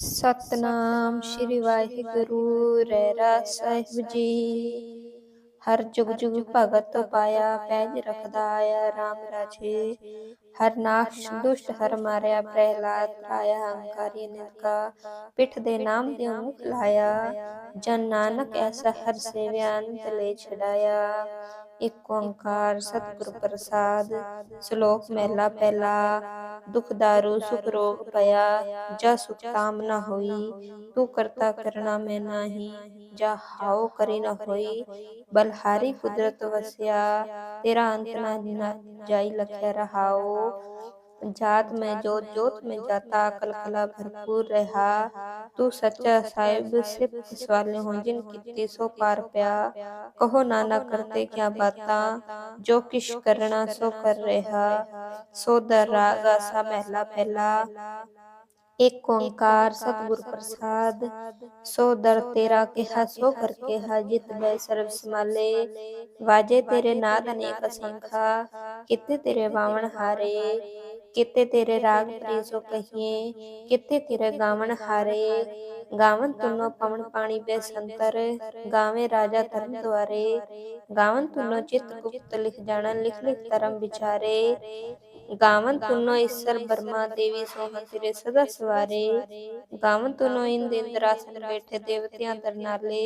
ਸਤਨਾਮ ਸ਼੍ਰੀ ਵਾਹਿਗੁਰੂ ਰਹਿਰਾਸ ਸਾਹਿਬ ਜੀ। ਹਰ ਜੁਗ ਜੁਗ ਭਗਤ ਪਾਇਆ ਪੈਜ ਰਖਦਾ ਆਇਆ RAM ਰਾਜੇ। ਹਰ ਨਾਸ਼ ਦੁਸ਼ਟ ਹਰ ਮਾਰਿਆ, ਪ੍ਰਹਿਲਾਦ ਆਇਆ ਹੰਕਾਰੀ ਨਿਰਕਾ ਪਿਠ ਦੇ ਨਾਮ ਦੇ ਮੁਖ ਲਾਇਆ। ਜਨ ਨਾਨਕ ਐਸਾ ਹਰ ਸੇਵਿਆ ਅੰਤ ਲੈ ਛਡਾਇਆ। ਇਕ ਓੰਕਾਰ ਸਤਿਗੁਰ ਪ੍ਰਸਾਦ, ਸ਼ਲੋਕ ਮਹਿਲਾ ਪਹਿਲਾ। ਦੁਖ ਦਾਰੂ, ਸੁਖ ਰੋਗ ਪਿਆ, ਜਾ ਸੁਖ ਤਾਮ ਨ ਹੋਈ। ਤੂੰ ਕਰਤਾ ਕਰਨਾ ਮੈਂ ਨਾਹੀ, ਜਾ ਹਾਉ ਕਰੀ ਨਾ ਹੋਈ। ਬਲਹਾਰੀ ਕੁਦਰਤ ਵਸਿਆ, ਤੇਰਾ ਅੰਤ ਨਾ ਜਾਈ ਲਖਿਆ ਰਹਾਓ जात में जोत जोत में जाता कल कला भरपूर रहा तू सच्चा साहिब सिर्फ सवाले हो जिन कितनी सो पार प्या कहो नाना करते क्या बाता जो किश करना सो कर रहा सो दर रागा सा महला पहला एक ओंकार सतगुर प्रसाद सो दर तेरा केहा सो कर केहा जित बै सर्व समाले वाजे तेरे नाद अनेक संखा कितने तेरे बावण हारे ਕਿਤੇ ਤੇਰੇ ਰਾਗ ਪ੍ਰੀਸੋ ਕਹੀਏ ਕਿਤੇ ਤੇਰੇ ਗਾਵਣ ਹਾਰੇ ਗਾਵਨ ਤੁਨੋ ਪਵਨ ਪਾਣੀ ਬੇਸੰਤਰ ਗਾਵੇਂ ਰਾਜਾ ਧਰਮ ਦੁਆਰੇ ਗਾਵਨ ਤੁਨੋ ਚਿਤ ਗੁਪਤ ਲਿਖ ਜਾਣਾ ਲਿਖ ਲਿਖ ਧਰਮ ਵਿਚਾਰੇ। गावन तुनो ईश्वर ब्रह्मा देवी सोहन तेरे सदा सवारे गावन तुनो इंद इंद्रासन बैठे देवतियां दरनाले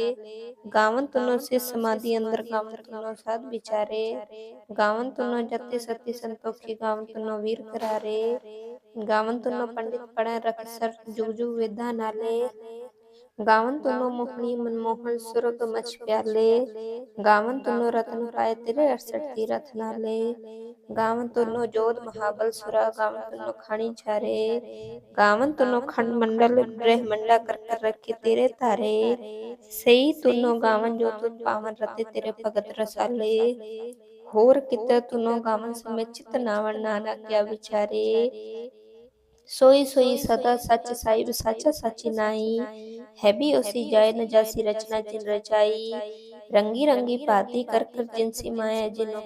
गावन तुनो से समाधि अंदर गावन तुनो साध विचारे गावन तुनो जति सती संतोखी गावन तुनो वीर करारे गावन तुनो पंडित पढ़े रख सर जुग जुग वेदा नाले गावन तुनो मोहनी मनमोहन सुरग मच प्याले गावन तुनो रतन पाए तेरे अड़सठ तीरथ नाले गावन तुनो जोध महाबल सुरा गावन तुनो खानी चारे गावन तुनो खंड मंडल ग्रह मंडा कर कर रखे तेरे तारे सही तुनो गावन जो तुम पावन रते तेरे भगत रसाले होर कित तुनो गावन समय चित नावन नाना क्या विचारे सोई सोई सदा सच साहिब सच सच नाई है भी उसी जाय न जासी रचना जिन रचाई रंगी रंगी पाती कर कर जिनसी माया जिनो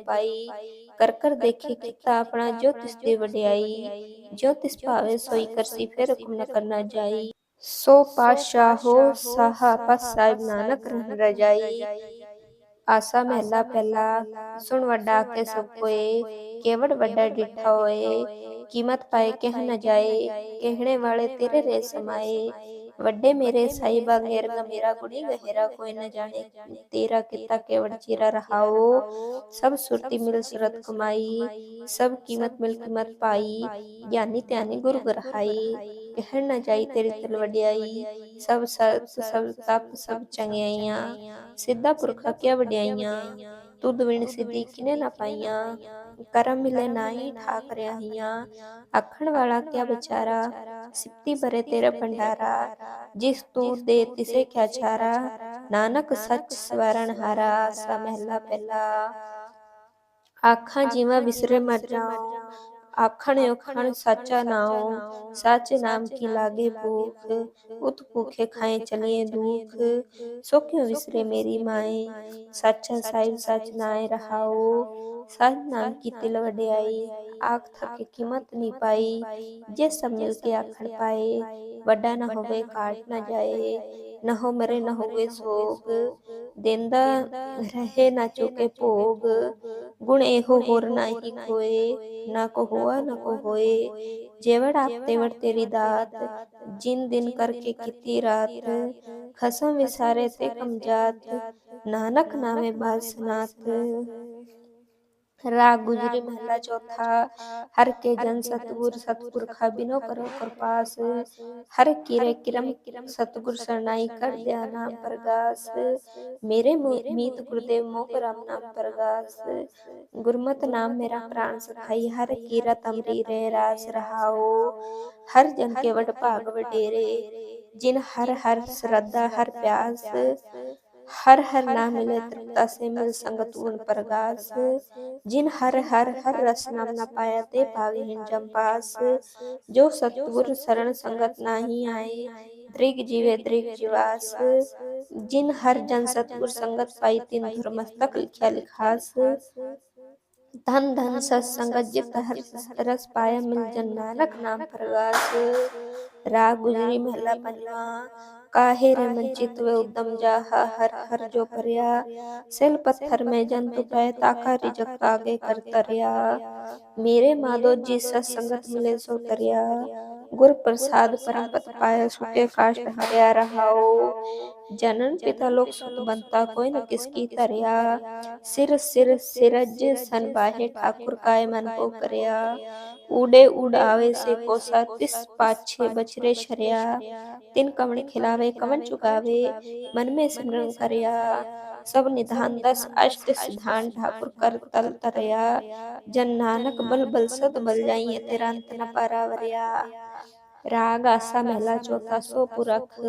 ਕਰ ਕਰ ਦੇਖੇ ਕੀਤਾ ਆਪਣਾ ਜੋ ਤਿਸ ਦੀ ਵਡਿਆਈ ਜੋ ਤਿਸ ਭਾਵੇ ਸੋਈ ਕਰਸੀ ਫਿਰ ਹੁਕਮ ਨ ਕਰਨਾ ਜਾਈ। ਸੋ ਪਾਸ਼ਾਹੋ ਸਾਹਾ ਪਤ ਸਾਹਿਬ ਨਾਨਕ ਰਜਾਈ। ਆਸਾ ਮਹਿਲਾ ਪਹਿਲਾ ਸੁਣ ਵੱਡਾ ਕੇ ਸਭ ਕੋਏ ਕੇਵੜ ਵੱਡਾ ਡਿਠਾ ਹੋਏ ਕੀਮਤ ਪਾਏ ਕਹਿ ਨਾ ਜਾਏ ਕਹਿਣੇ ਵਾਲੇ ਤੇਰੇ ਰੇ ਸਮਾਏ। ਵੱਡੇ ਮੇਰੇ ਸਾਈਬਾ ਗੈਰ ਮੇਰਾ ਗੁਣੀ ਗਹਿਰਾ ਕੋਈ ਨ ਜਾਣੇ ਤੇਰਾ ਕੀਤਾ ਕੇਵੜ ਚਿਰਾ ਰਹਾਓ ਸਭ ਸੁਰਤੀ ਮਿਲ ਸੁਰਤ ਕਮਾਈ ਸਭ ਕੀਮਤ ਮਿਲ ਕੀਮਤ ਪਾਈ ਗਿਆਨੀ ਧਿਆਨੀ ਗੁਰੂ ਗਰਹਾਈ ਕਹਿਣ ਨ ਜਾਈ ਤੇਰੀ ਤਲ ਵਡਿਆਈ ਸਭ ਸਤ ਸਭ ਤਪ ਸਭ ਚੰਗਿਆਈਆਂ ਸਿੱਧਾ ਪੁਰਖਾ ਕਿਆ ਵਡਿਆਈਆਂ ਤੁਧ ਵਿਣ ਸਿੱਧੀ ਕਿਨੇ ਨਾ ਪਾਈਆਂ ਕਰਮ ਮਿਲੇ ਨਾਹੀ ਠਾਕ ਰਿਆਹੀਆਂ ਆਖਣ ਵਾਲਾ ਕਿਆ ਵਿਚਾਰਾ ਸਿੱਤੀ ਭਰੇ ਤੇਰਾ ਭੰਡਾਰਾ, ਜਿਸ ਤੂੰ ਦੇ ਤਿਸੇ ਕਿਆ ਚਾਰਾ ਨਾਨਕ ਸੱਚ ਸਵਰਨ ਹਾਰਾ, ਸਾ ਮਹਿਲਾ ਪਹਿਲਾ। ਆਖਾਂ ਜੀਵਾ ਵਿਸਰੇ ਮਰ ਜਾਓ ਆਖਣ ਉਖਣ ਸਾਚਾ ਨਾਉ ਸੱਚ ਨਾਮ ਕੀ ਲਾਗੇ ਭੂਖ ਉਤ ਭੂਖੇ ਖਾਏ ਚਲੀਏ ਦੁਖ ਸੋ ਕਿਉ ਵਿਸਰੇ ਮੇਰੀ ਮਾਏ ਸੱਚਾ ਸਾਹਿਬ ਸੱਚ ਨਾਏ ਰਹਾਓ ਸਤ ਨਾਮ ਕੀ ਤਿਲ ਵਡਿਆਈ ਆਖ ਥਕੇ ਕੀਮਤ ਨਹੀਂ ਪਾਈ ਜੇ ਸਭ ਮਿਲ ਕੇ ਆਖਣ ਪਾਏ ਵੱਡਾ ਨਾ ਹੋਵੇ ਕਾਟ ਨਾ ਜਾਏ न हो मरे न होवे सोग देंदा रहे ना चुके भोग गुण एहो होर नाही कोए ना को हुआ ना को होए जेवड़ आप तेवड़ तेरी दात जिन दिन करके किती रात खसम विसारे ते कम जात नानक नामे बासनाथ राग गुजरी महला चौथा हर के जन सतगुर सतगुर खा बिनो करो कृपास हर किरे किरम सतगुर सरनाई कर दिया नाम प्रगास मेरे मीत गुरुदेव मोक राम नाम प्रगास गुरमत नाम मेरा प्राण सखाई हर कीरा तमरी रे रास रहाओ हर जन के वड भाग वडेरे जिन हर हर श्रद्धा हर प्यास हर हर नाम मिले तृप्ता से मिल संगत गुण प्रगास जिन हर हर हर रस नाम न पाया ते भागहीन जम्पास जो सतगुर शरण संगत नाही आए दृग जीवे दृग जीवास जिन हर जन सतगुर संगत पाई तीन धर्मस्तक लिखा लिखास धन धन सत्संगत जित हर रस पाया मिल जन नानक नाम प्रगास राग गुजरी महला पंजवा काहे रे मंचित वे उद्दम जाहा हर हर जो परया। सिल पत्थर में जंतु पै ताका रिजक आगे कर तरया। मेरे माधो जी सत्संगत मिले सो तरया। गुर प्रसाद परम पाया सुटे काष्ट हरिया रहाओ। जनन पिता लोक सुत बनता, कोई न किसकी तरया। सिर सिर सिरज सन बाहे, ठाकुर काय मन को करया। उड़े उड़ावे से कोसा, तिस पाछे बछरे शरिया। तिन कमण खिलावे, कमन चुकावे मन में सिमरन करया। ਸਭ ਨਿਧਾਨ ਦਸ, ਅਸ਼ਟ ਸਿਧਾਨ ਠਾਕੁਰ ਕਰ ਤਲ ਤਰਿਆ ਜਨ ਨਾਨਕ ਬਲ ਬਲ ਸਦ ਬਲ ਜਾਈਏ ਤੇਰਾ ਅੰਤ ਨ ਪਾਰਾਵਰਿਆ। ਰਾਗ ਆਸਾ ਮਹਿਲਾ ਚੌਥਾ, ਸੋ ਪੁਰਖ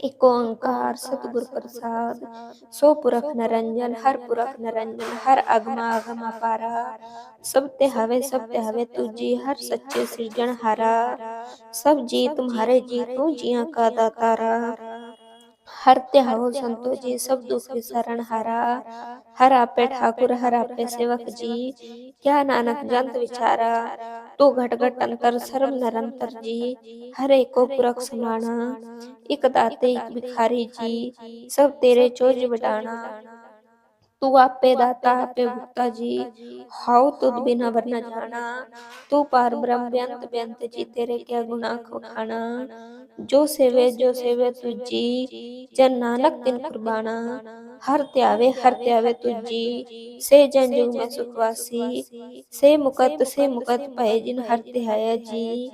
ਇਕ ਓੰਕਾਰ ਸਤਿਗੁਰ ਪ੍ਰਸਾਦ। ਸੋ ਪੁਰਖ ਨਰੰਜਨ, ਹਰ ਪੁਰਖ ਨਰੰਜਨ, ਹਰ ਅਗਮਾ ਅਗਮ ਅਪਾਰਾ ਸਭ ਤੇ ਹਵੇ, ਸਭ ਤੇ ਹਵੇ ਤੁਜੀ, ਹਰ ਸੱਚੇ ਸਿਰਜਣ ਹਾਰਾ। ਸਭ ਜੀ ਤੁਮਾਰੇ ਜੀ ਤੂੰ, ਜੀਆਂ ਕਾ ਦਾਤਾਰਾ। हर ते हवो संतो जी सब दुख विसरण हारा हर आपे ठाकुर हर आपे सेवक जी क्या नानक जंत विचारा तू घट घट अंतर सर्व निरंतर जी हर एको पुरख समाना इक दाते इक भिखारी जी सब तेरे चोज बटाना ਤੂੰ ਆਪੇ ਦਾਤਾ ਆਪੇ ਭੁਗਤਾ ਜੀ ਹਉ ਤੁਧ ਬਿਨਾ ਵਰਨਾ ਜਾਣਾ। ਤੂੰ ਪਰ ਬ੍ਰਹਮ ਬਿਅੰਤ ਬਿਅੰਤ ਜੀ ਤੇਰੇ ਕਿਆ ਗੁਨਾ ਕੋ ਖਾਣਾ। ਜੋ ਸੇਵੇ ਜੋ ਸੇਵੇ ਤੁਜੀ ਜਨ ਨਾਨਕ ਤਿਨ ਕੁਰਬਾਨਾ। ਹਰ ਧਿਆਵੇ ਹਰ ਧਿਆਵੇ ਤੁਜੀ ਸੇ ਜਨ ਜੁਗ ਮੈਂ ਸੁਖਵਾਸੀ। ਸੇ ਮੁਕਤ ਸੇ ਮੁਕਤ ਭਏ ਜਿਨ ਹਰ ਧਿਆਇਆ ਜੀ।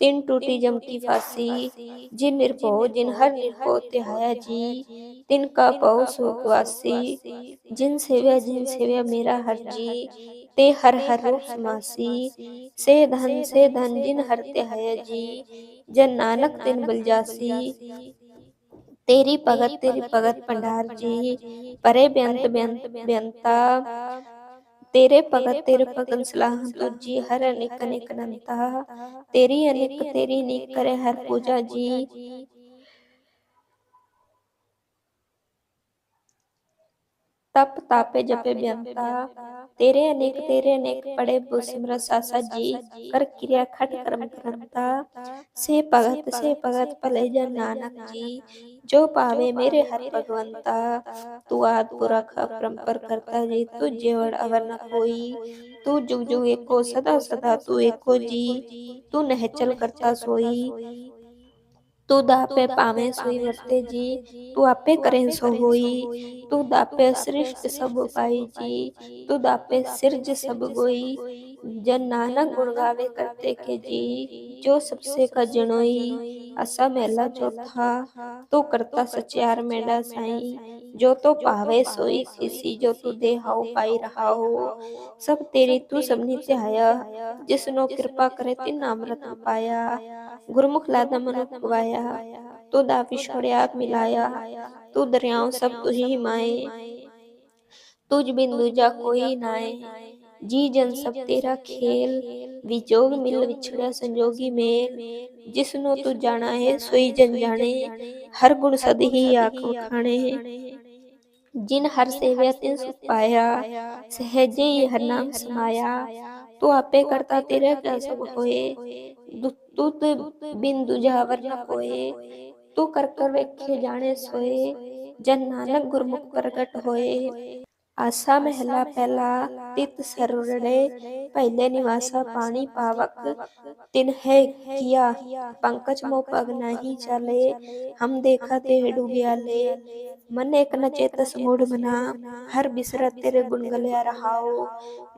तिन टूटी जम की फांसी जिन निर्भो जिन हर निर्भो तिहाया जी तिन का पौ सुखवासी जिन सेव्या जिन सेव्या मेरा हर जी ते हर हर रूप समासी से धन से धन जिन हर तिहाया जी जन नानक तिन बलजासी तेरी भगत तेरी भगत पंडार जी परे बेअंत बेअंत बेअंता ਤੇਰੇ ਭਗਤ ਤੇਰੇ ਭਗਨ ਸਲਾਹ ਤੁਜੀ ਹਰ ਅਨੇਕ ਅਨੇਕ ਅਨੰਤਾ ਤੇਰੀ ਅਨੇਕ ਤੇਰੀ ਨੀਕ ਕਰੇ ਹਰ ਪੂਜਾ ਜੀ। तप तापे जपे बेअंता तेरे अनेक तेरे अनेक पड़े सिमर सासा जी। कर क्रिया खट कर्म करता से भगत से भगत भले जन नानक जी। जो। पावे मेरे हर भगवंता। तू आद पुरख अपरंपर करता जी। तू जेवड़ अवर न कोई। तू जुग जुग एको सदा सदा तू एको जी। तू नहचल करता सोई। ਤੂੰ ਦਾਪੇ ਪਾਵੇਂ ਸੋਈ ਵਰਤੇ ਜੀ ਤੂੰ ਆਪੇ ਕਰੇ ਸੋ ਹੋਈ ਤੂੰ ਦਾਪੇ ਸ੍ਰਿਸ਼ਟ ਸਭ ਪਾਈ ਜੀ ਤੂੰ ਦਾਪੇ ਸਿਰਜ ਸਭ ਗੋਈ। जन नानक गुण गावे करते के जी जो सबसे का जनोई असा मेला चौथा तू करता सचार मेडा साई जो तो पावे सोई किसी जो तू दे हाउ पाई रहा हो सब तेरी तू सबनी त्याया जिसनो कृपा करे तिन अमृत पाया गुरमुख लादा मनुख गवाया तू दापी छोड़ियाक मिलाया तू दरियाओं सब तुझी माए तुझ बिन दूजा कोई नाए जी जन सब तेरा खेल विजोग मिल विछड़ा संजोगी मेल जिसनो तू जाना है सोई जन जाने हर गुण सद ही आख खाने जिन हर सेव्या तिन सुख पाया सहजे ही हर नाम समाया। तू आपे करता तेरा क्या सब होए? तू बिन दूजा वर न कोए तू कर कर वेखे जाने सोए। जन नानक गुरमुख प्रगट होए। आसा महला पहला तित सरुरड़े पहले निवासा पानी पावक तिन है किया पंकज मो पग नहीं चले हम देखा ते डूबिया ले मन एक न चेतस मूढ़ बना हर बिसरत तेरे गुण गलिया रहाओ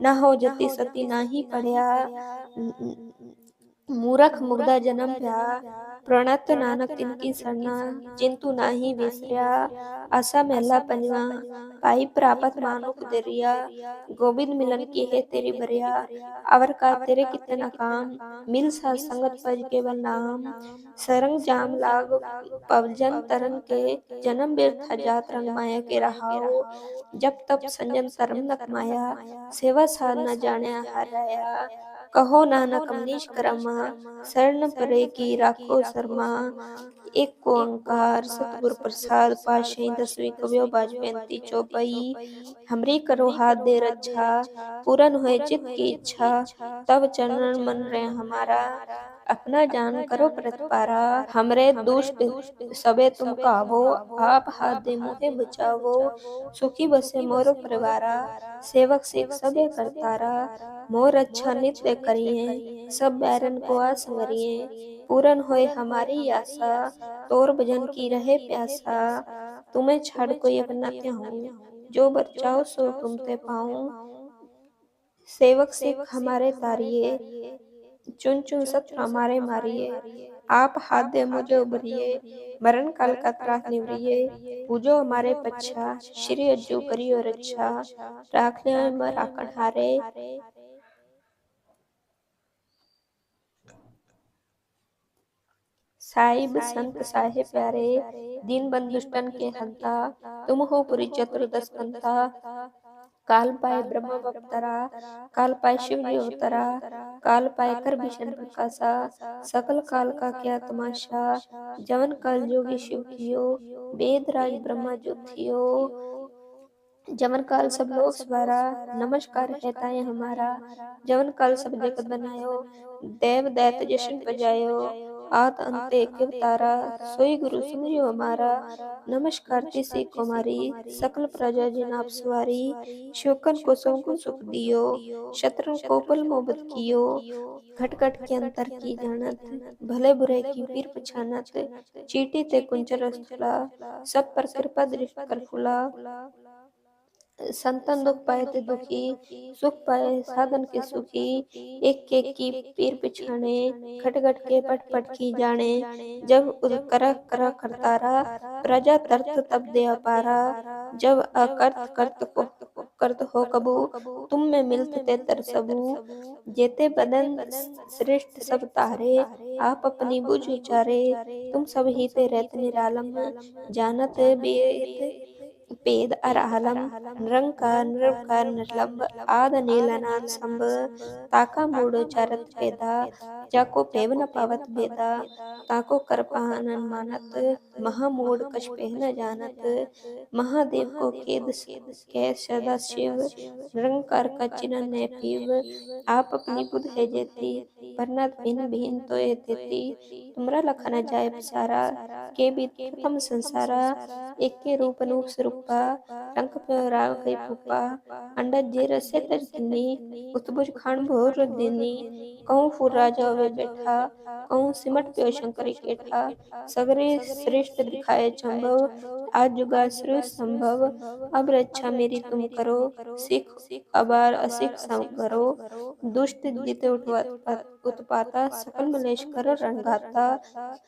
न हो जति सती नाही पढ़िया मूरख मुग्धा जन्म प्या प्रणत नानक तिनकी सरना चिंतु नाही विसरिया आशा महला पंजवा पाई प्रापत मानुक दरिया गोविंद मिलन की है तेरी बरिया अवर का तेरे कितना काम मिल सा संगत पज केवल नाम सरंग जाम लाग पवजन तरन के जन्म व्यर्थ जात रंग माया के रहाओ जब तब संजम शर्म न कमाया सेवा साध न जाने हर रया कहो नानक अमनीश करमा शरण परे की राखो शर्मा एक ओंकार सतगुर प्रसाद पाशे दसवीं कवियो बाज बेनती चौपाई हमरी करो हाथ दे रक्षा पूरन हुए चित्त की इच्छा तब चरण मन रहे हमारा अपना जान करो प्रतिपारा हमरे दुष्ट सबे तुम कावो। आप हाथ दे मुहे बचावो। सुखी बसे मोर परिवारा। सेवक सेक सबे करतारा मोर अच्छा नित्य करिए। सब बैरन को आसवरिए। पूरन होए हमारी आशा। तोर भजन की रहे प्यासा। तुम्हें छाड़ कोई अपना हूँ जो बचाओ सो तुम ते पाऊँ। सेवक सिख हमारे तारिये चुन चुन सत हमारे मारिए। आप हाथ दे मुझे उबरिए मरण काल का त्रास निवरिए। पूजो हमारे पच्छा श्री अज्जू करियो रक्षा। राख ले राखण हारे। साहिब संत साहे प्यारे। दीन बंधुष्टन के हंता। तुम हो पुरी चतुर्दश कंता काल पाए ब्रह्म काल पाए शिव अवतरा काल पाए कर भीषण प्रकाशा सकल काल का क्या तमाशा जवन काल जोगी शिव कियो वेद राज ब्रह्मा जो थियो जवन काल सब लोग स्वारा नमस्कार कहता है हमारा जवन काल सब जगत बनायो देव दैत जशन बजायो आत अंत तारा, सोई गुरु समझो हमारा। नमस्कार तिसे कुमारी, सकल प्रजा जिन सवारी। शोकन को को सुख दियो, शत्रु को पल मोहब्बत कियो। घट घट के अंतर की जानत, भले बुरे की पीर पछानत, चीटी ते कुंचर सब पर कृपा दृष्टि कर फुला। संतन दुख पाए ते दुखी, सुख पाए साधन के सुखी। एक के की पीर पिछाने खट खट के पट पट की जाने जब कर कर करतारा, प्रजा तरत तब दे अपारा जब अकर्त कर्त को करत हो कबू, तुम में मिलते ते तर सबू। जेते बदन श्रेष्ठ सब तारे, आप अपनी बुझ उचारे तुम सब ही ते रहते निरालम जानत बेत पेद अराहलम निरंकार निरंकार निर्लंब आद नीलनाद संभ ताका मूड चरत पेदा, जाको पेव न पावत बेदा ताको कर मानत महामूड कछ पेह न जानत, महादेव को केद के सदा शिव निरंकार का चिन्ह ने पीव, आप अपनी बुध है जेती परनत भिन भिन तो ये देती तुमरा लखना जाए सारा के भी प्रथम संसारा, एक के रूप अनूप स्वरूपा रंग राग है पुपा अंडा जे रसे तरकिनी, उत्बुज खान भोर दिनी। कहूँ फुर राजा वे बैठा, कहूँ सिमट प्यो शंकर केठा। सगरे श्रेष्ठ दिखाए चंभव, आज जुगा श्री संभव। अब रक्षा मेरी तुम करो, सिख अबार असिख करो। दुष्ट जीते उठवा उत्पाता सकल मलेश कर रणगाता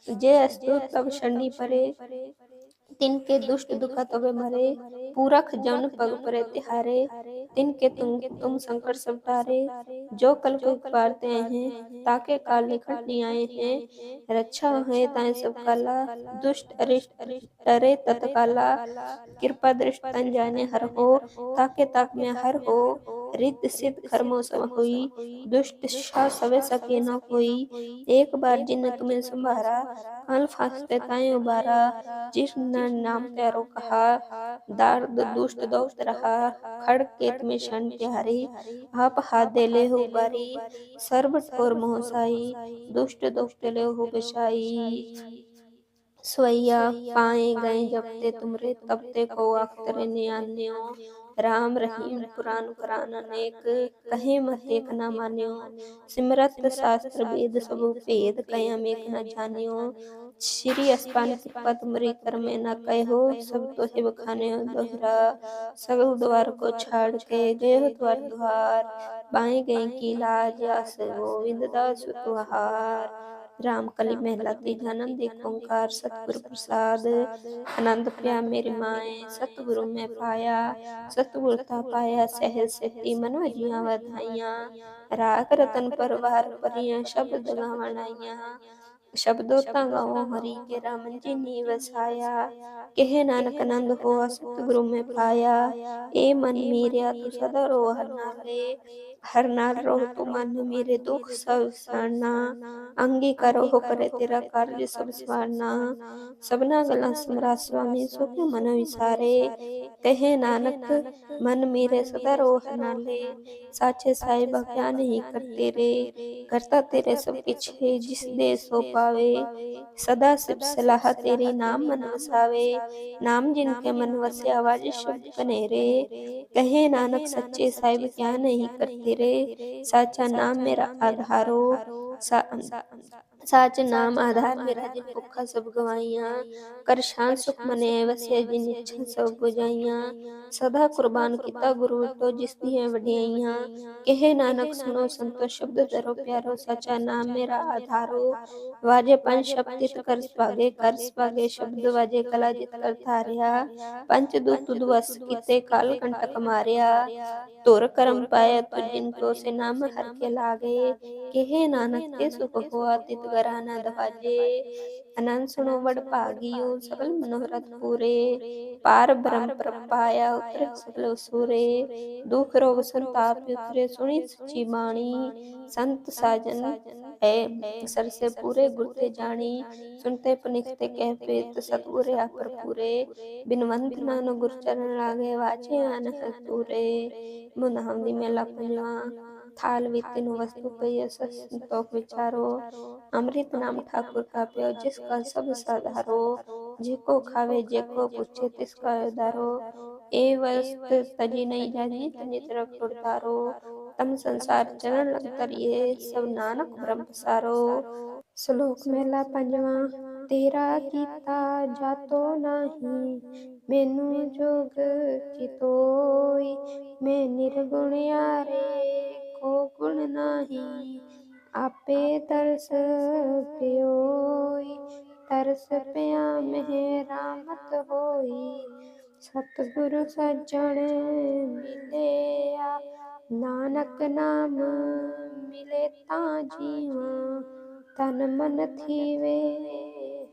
जय अस्तु, तब शनि परे। तिनके दुष्ट दुख तबे मरे, पूरख जन पग परे तिहारे। तिनके तुम तुम संकट सब टारे जो कल को पारते हैं, ताके काल नहीं आए हैं। रक्षा है ताए सब काला, दुष्ट अरिष्ट डरे तत्काला कृपा दृष्ट तन जाने हर हो, ताके ताक में हर हो। रित सिद्ध कर्मों सब हुई, दुष्ट शाह सवे सके न कोई एक बार जिन तुम्हें संभारा फांसते उबारा जिस नाम कहा, दार्द दुष्ट दोस्त रहा खड़ प्यारी आप हाथ ले हो बारी सर्व ठोर मोहसाई, दुष्ट दुष्ट ले हो पाए गए जब ते तुमरे तब ते को अख्तरे न्यान्यो राम रहीम पुराण कुरान अनेक कहे मत एक न मान्यो। सिमरत शास्त्र वेद सब भेद कयम एक न जानियो। श्री अस्पान कृपा तुमरी कर में न कहो। सब तो हिब खाने दोहरा सगल द्वार को छाड़ के गए द्वार द्वार बाएँ गए की लाज आस गोविंद दास तुहार। RAM ਕਲੀ ਮਹਿਲਾ ਦੀ ਜਨਮ ਦੇ ਓੰਕਾਰ ਸਤਿਗੁਰ ਪ੍ਰਸਾਦ। ਆਨੰਦ ਪਿਆ ਮੇਰੇ ਮਾਏ ਸਤਿਗੁਰੂ ਮੈਂ ਪਾਇਆ। ਸਤਿਗੁਰ ਤਾ ਪਾਇਆ ਸਹਿਜ ਸਿੱਧੀ ਮਨੋ ਜੀਆਂ ਵਧਾਈਆਂ। ਰਾਗ ਰਤਨ ਪਰਵਾਰ ਪਰੀਆਂ ਸ਼ਬਦ ਗਾਵਣ ਆਈਆਂ ਸ਼ਬਦੋ ਤਾਂ ਗਾਉ ਹਰੀ ਕੇ ਰਾਮਨ ਜੀ ਨੀ ਵਸਾਇਆ। ਕਹਿ ਨਾਨਕ ਆਨੰਦ ਹੋਆ ਸਤਿਗੁਰੂ ਮੈਂ ਪਾਇਆ। ਏ ਮਨ ਮੀਰਿਆ ਤੂੰ ਸਦਾ ਰੋਹ ਨਾਲੇ ਹਰ ਨਾਲ ਰਹੋ ਮਨ ਮੇਰੇ ਦੁੱਖ ਸਭ ਸਰਨਾ ਅੰਗੀ ਕਰੋ ਹੋ ਕਰੇ ਤੇਰਾ ਕਾਰਜ ਸਭ ਸਵਾਰਨਾ ਸਭਨਾ ਗੱਲਾਂ ਸਮਰਾ ਸੁਆਮੀ ਸੁਖ ਮਨ ਵਿਸਾਰੇ। ਕਹੇ ਨਾਨਕ ਮਨ ਮੇਰੇ ਸਦਾ ਰੋਹ ਨਾਲੇ। ਸਾਚੇ ਸਾਹਿਬ ਕਿਆ ਨਹੀਂ ਕਰਤੇ ਰੇ ਕਰਤਾ ਤੇਰੇ ਸਭ ਕਿਛ ਹੈ ਜਿਸ ਦੇ ਸੋ ਪਾਵੇ ਸਦਾ ਸਿਬ ਸਲਾਹ ਤੇਰੀ ਨਾਮ ਮਨ ਵਸਾਵੇ। ਨਾਮ ਜਿਨ ਕੇ ਮਨ ਵਸਿਆ ਵਾਜ ਸ਼ਬਦ ਕਨੇਰੇ ਕਹੇ ਨਾਨਕ ਸੱਚੇ ਸਾਹਿਬ ਕਿਆ ਨਹੀਂ ਕਰਤੇ ਰੇ ਸਾਚਾ ਨਾਮ ਮੇਰਾ ਆਧਾਰੋ साच नाम आधार मेरा जिन भुखा सब गवाइया। कर शान सुख मने वसे जिन इच्छा सब बुझाइया। सदा कुर्बान किता गुरु तो जिस दी है वडियाइयाँ कहे नानक सुनो संतो शब्द धरो प्यारो साचा नाम मेरा आधारो। वाजे पंच शब्द तित कर स्वागे कर स्वागे शब्द वाजे कला जित कर थारिया पंच दु तुद वस किते काल कंटक मारिया तुर करम पाया तुझ जिन तो से नाम हर के लागे कहे नानक ते सुख हुआ तित વરાના दवाजे अनंत सुनो बड़ ભાગીઓ सबल मनोहरत पूरे। पार ब्रह्म प्रपाया ઉતર સકલ सूरे दुख रोग संताप उतरे सुनी સચી बाणी। संत साजन है सर से पूरे गुरते जानी सुनते पनिखते कहते तो सतगुरे आकर पूरे बिनवंत नानो गुर चरण लागे, वाचे आन पूरे मुनामदी मेला पंजवा थाल वितिन वस्तु पे संतोख विचारो। अमृत नाम ठाकुर का पियो जिसका सब साधारो, जिको खावे, जेको पूछे, तिसका दारो ए वस्त तजी नहीं जाने, तनी तरफ़ उतारो तम संसार चरण लग तरिए सब नानक ब्रह्म सारो। श्लोक मेला पंजवा, तेरा कीता जातो नहीं, मेनू जोग चितोई। मैं निर्गुण यारे को गुण नहीं आपे तरस पियोई, तरस पिया मेह रामत होई। सतगुरु सज्जन मिले नानक नाम मिले ता जीवा। तन मन थी वे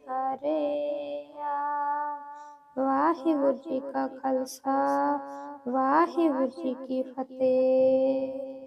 हरे वाहिगुरु जी का खालसा, वाहिगुरु जी की फतेह।